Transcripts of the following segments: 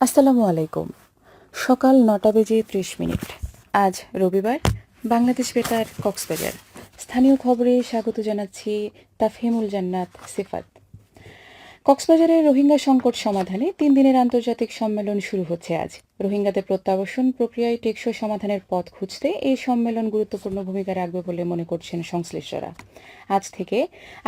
আসসালামু আলাইকুম। সকাল নটা বেজে ত্রিশ মিনিট। আজ রবিবার, বাংলাদেশ বেতার, কক্সবাজার। স্থানীয় খবরে স্বাগত জানাচ্ছি তাফহিমুল জান্নাত, সিফাত। কক্সবাজারের রোহিঙ্গা সংকট সমাধানে তিন দিনের আন্তর্জাতিক সম্মেলন শুরু হচ্ছে আজ। রোহিঙ্গাদের প্রত্যাবাসন প্রক্রিয়ায় টেকসই সমাধানের পথ খুঁজতে এই সম্মেলন গুরুত্বপূর্ণ ভূমিকা রাখবে বলে মনে করছেন সংশ্লিষ্টরা। আজ থেকে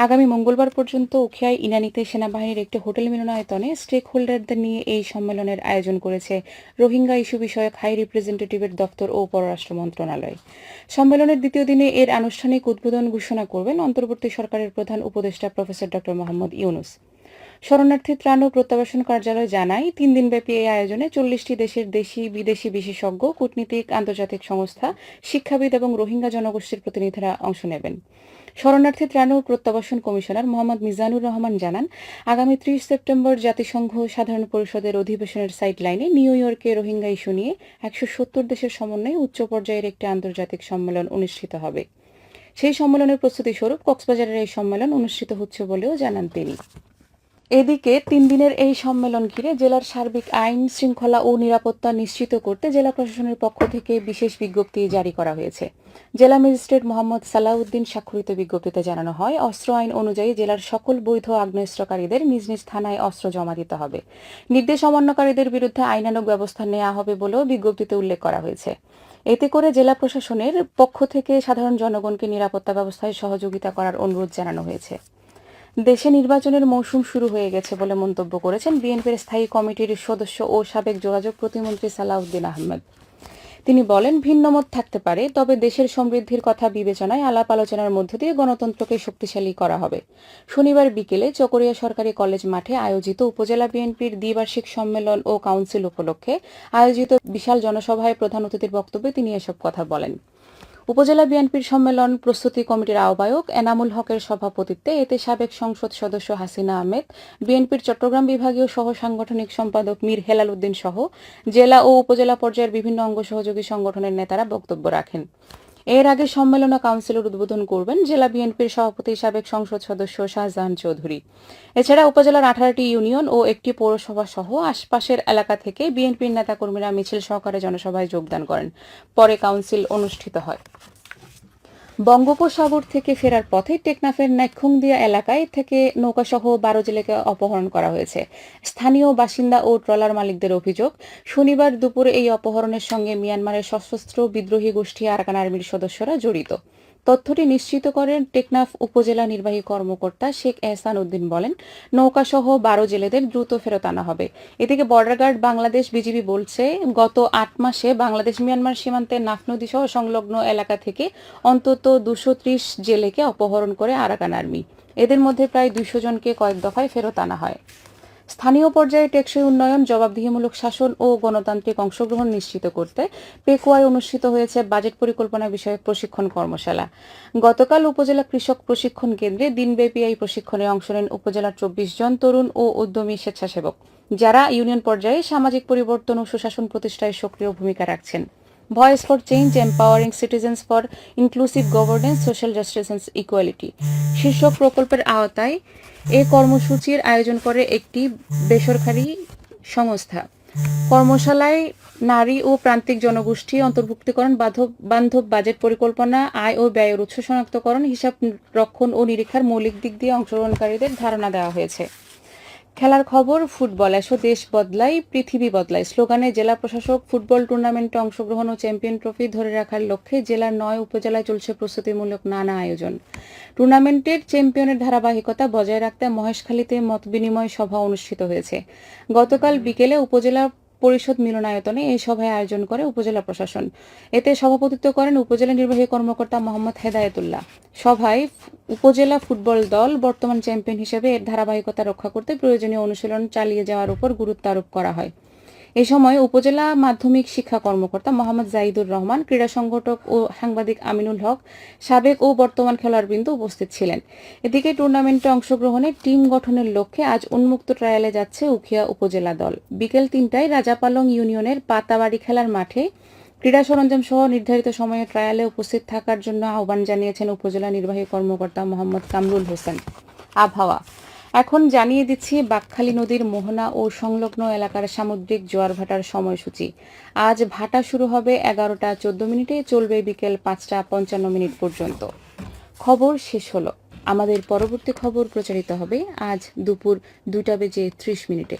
আগামী মঙ্গলবার পর্যন্ত উখিয়ায় ইনানিতে সেনাবাহিনীর একটি হোটেল মিলনায়তনে স্টেক হোল্ডারদের নিয়ে এই সম্মেলনের আয়োজন করেছে রোহিঙ্গা ইস্যু বিষয়ক হাই রিপ্রেজেন্টেটিভের দপ্তর ও পররাষ্ট্র মন্ত্রণালয়। সম্মেলনের দ্বিতীয় দিনে এর আনুষ্ঠানিক উদ্বোধন ঘোষণা করবেন অন্তর্বর্তী সরকারের প্রধান উপদেষ্টা প্রফেসর ড মোহাম্মদ ইউনুস। শরণার্থী ত্রাণ ও প্রত্যাবাসন কার্যালয় জানায়, তিন দিনব্যাপী এই আয়োজনে চল্লিশটি দেশের দেশি, বিদেশি বিশেষজ্ঞ, কূটনীতিক, আন্তর্জাতিক সংস্থা, শিক্ষাবিদ এবং রোহিঙ্গা জনগোষ্ঠীর প্রতিনিধিরা অংশ নেবেন। শরণার্থী ত্রাণ ও প্রত্যাবাসন কমিশনার মোহাম্মদ মিজানুর রহমান জানান, আগামী ত্রিশ সেপ্টেম্বর জাতিসংঘ সাধারণ পরিষদের অধিবেশনের সাইড লাইনে নিউ ইয়র্কে রোহিঙ্গা ইস্যু নিয়ে একশো সত্তর দেশের সমন্বয়ে উচ্চ পর্যায়ের একটি আন্তর্জাতিক সম্মেলন অনুষ্ঠিত হবে। সেই সম্মেলনের প্রস্তুতি স্বরূপ কক্সবাজারের এই সম্মেলন অনুষ্ঠিত হচ্ছে বলেও জানান তিনি। এদিকে তিন দিনের এই সম্মেলন ঘিরে জেলার সার্বিক আইন শৃঙ্খলা ও নিরাপত্তা নিশ্চিত করতে জেলা প্রশাসনের পক্ষ থেকে বিশেষ বিজ্ঞপ্তি জারি করা হয়েছে। জেলা ম্যাজিস্ট্রেট মোহাম্মদ সালাউদ্দিন স্বাক্ষরিত বিজ্ঞপ্তিতে জানানো হয়, অস্ত্র আইন অনুযায়ী জেলার সকল বৈধ আগ্নেয়াস্ত্রকারীদের নিজ নিজ থানায় অস্ত্র জমা দিতে হবে। নির্দেশ অমান্যকারীদের বিরুদ্ধে আইনানুগ ব্যবস্থা নেওয়া হবে বলেও বিজ্ঞপ্তিতে উল্লেখ করা হয়েছে। এতে করে জেলা প্রশাসনের পক্ষ থেকে সাধারণ জনগণকে নিরাপত্তা ব্যবস্থায় সহযোগিতা করার অনুরোধ জানানো হয়েছে। দেশে নির্বাচনের মৌসুম শুরু হয়ে গেছে বলে মন্তব্য করেছেন বিএনপির স্থায়ী কমিটির সদস্য ও সাবেক যোগাযোগ প্রতিমন্ত্রী সালাউদ্দিন আহমেদ। তিনি বলেন ভিন্নমত থাকতে পারে, তবে দেশের সমৃদ্ধির কথা বিবেচনায় আলাপ আলোচনার মধ্য দিয়ে গণতন্ত্রকে শক্তিশালী করা হবে। শনিবার বিকেলে চকরিয়া সরকারি কলেজ মাঠে আয়োজিত উপজেলা বিএনপির দ্বিবার্ষিক সম্মেলন ও কাউন্সিল উপলক্ষে আয়োজিত বিশাল জনসভায় প্রধান অতিথির বক্তব্যে তিনি এসব কথা বলেন। উপজেলা বিএনপির সম্মেলন প্রস্তুতি কমিটির আহ্বায়ক এনামুল হকের সভাপতিত্বে এতে সাবেক সংসদ সদস্য হাসিনা আহমেদ, বিএনপির চট্টগ্রাম বিভাগীয় সহ সাংগঠনিক সম্পাদক মীর হেলাল উদ্দিন সহ জেলা ও উপজেলা পর্যায়ের বিভিন্ন অঙ্গ সহযোগী সংগঠনের নেতারা বক্তব্য রাখেন। এর আগে সম্মেলন কাউন্সিলের উদ্বোধন করবেন জেলা বিএনপির সভাপতি সাবেক সংসদ সদস্য শাহজাহান চৌধুরী। এছাড়া উপজেলার আঠারোটি ইউনিয়ন ও একটি পৌরসভা সহ আশপাশের এলাকা থেকে বিএনপির নেতাকর্মীরা মিছিল সহকারে জনসভায় যোগদান করেন। পরে কাউন্সিল অনুষ্ঠিত হয়। বঙ্গোপসাগর থেকে ফেরার পথে টেকনাফের নাইখুংদিয়া এলাকায় থেকে নৌকাসহ বারো জেলেকে অপহরণ করা হয়েছে। স্থানীয় বাসিন্দা ও ট্রলার মালিকদের অভিযোগ, শনিবার দুপুরে এই অপহরণের সঙ্গে মিয়ানমারের সশস্ত্র বিদ্রোহী গোষ্ঠী আরাকান আর্মির সদস্যরা জড়িত। তথ্যটি নিশ্চিত করেন টেকনাফ উপজেলা নির্বাহী কর্মকর্তা শেখ এহসান উদ্দিন বলেন, নৌকাসহ বারো জেলেদের দ্রুত ফেরত আনা হবে। এদিকে বর্ডার গার্ড বাংলাদেশ বিজিবি বলছে, গত আট মাসে বাংলাদেশ মিয়ানমার সীমান্তে নাফ নদী সহ সংলগ্ন এলাকা থেকে অন্তত দুশো ত্রিশ জেলেকে অপহরণ করে আরাকান আর্মি। এদের মধ্যে প্রায় দুইশো জনকে কয়েক দফায় ফেরত আনা হয়। স্থানীয় পর্যায়ে টেকসই উন্নয়ন, জবাবদিহিমূলক শাসন ও গণতান্ত্রিক অংশগ্রহণ নিশ্চিত করতে পেকুয়ায় অনুষ্ঠিত হয়েছে বাজেট পরিকল্পনা বিষয়ক প্রশিক্ষণ কর্মশালা। গতকাল উপজেলা কৃষক প্রশিক্ষণ কেন্দ্রে দিনব্যাপী এই প্রশিক্ষণে অংশ নেন উপজেলার চব্বিশ জন তরুণ ও উদ্যমী স্বেচ্ছাসেবক, যারা ইউনিয়ন পর্যায়ে সামাজিক পরিবর্তন ও সুশাসন প্রতিষ্ঠায় সক্রিয় ভূমিকা রাখছেন। Voice for change empowering citizens for inclusive governance social justice and equality শীর্ষক প্রকল্পের আওতায় এ কর্মসূচির আয়োজন করে একটি বেসরকারি সংস্থা। কর্মশালায় নারী ও প্রান্তিক জনগোষ্ঠী অন্তর্ভুক্তিকরণ বাধব বান্ধব বাজেট পরিকল্পনা, আয় ও ব্যয়ের উৎস শনাক্তকরণ, হিসাব রক্ষণ ও নিরীক্ষার মৌলিক দিক দিয়ে অংশগ্রহণকারীদের ধারণা দেওয়া হয়েছে। খেলার খবর, ফুটবল এসো, দেশ বদলাই, পৃথিবী বদলায় স্লোগানে জেলা প্রশাসক, ফুটবল টুর্নামেন্টে অংশগ্রহণ ও চ্যাম্পিয়ন ট্রফি ধরে রাখার লক্ষ্যে জেলার নয় উপজেলায় চলছে প্রস্তুতিমূলক নানা আয়োজন। টুর্নামেন্টের চ্যাম্পিয়নের ধারাবাহিকতা বজায় রাখতে মহেশখালীতে মতবিনিময় সভা অনুষ্ঠিত হয়েছে। গতকাল বিকেলে উপজেলা পরিষদ মিলনায়তনে এই সভায় আয়োজন করে উপজেলা প্রশাসন। এতে সভাপতিত্ব করেন উপজেলা নির্বাহী কর্মকর্তা মোহাম্মদ হেদায়েতুল্লাহ। সভায় উপজেলা ফুটবল দল বর্তমান চ্যাম্পিয়ন হিসেবে এর ধারাবাহিকতা রক্ষা করতে প্রয়োজনীয় অনুশীলন চালিয়ে যাওয়ার উপর গুরুত্ব আরোপ করা হয়। এ সময় উপজেলা মাধ্যমিক শিক্ষা কর্মকর্তা মোহাম্মদ জাহিদুর রহমান, ক্রীড়া সংগঠক ও সাংবাদিক আমিনুল হক, সাবেক ও বর্তমান খেলোয়াড়বৃন্দ উপস্থিত ছিলেন। এদিকে টুর্নামেন্টে অংশগ্রহণে টিম গঠনের লক্ষ্যে আজ উন্মুক্ত ট্রায়ালে যাচ্ছে উখিয়া উপজেলা দল। বিকেল তিনটায় রাজাপালং ইউনিয়নের পাতাবাড়ি খেলার মাঠে ক্রীড়া সরঞ্জাম সহ নির্ধারিত সময়ে ট্রায়ালে উপস্থিত থাকার জন্য আহ্বান জানিয়েছেন উপজেলা নির্বাহী কর্মকর্তা মোহাম্মদ কামরুল হোসেন। আবহাওয়া এখন জানিয়ে দিচ্ছি বাকখালী নদীর মোহনা ও সংলগ্ন এলাকার সামুদ্রিক জোয়ার ভাটার সময়সূচি। আজ ভাটা শুরু হবে এগারোটা চোদ্দ মিনিটে, চলবে বিকেল পাঁচটা পঞ্চান্ন মিনিট পর্যন্ত। খবর শেষ হলো। আমাদের পরবর্তী খবর প্রচারিত হবে আজ দুপুর দুটা বেজে ত্রিশ মিনিটে।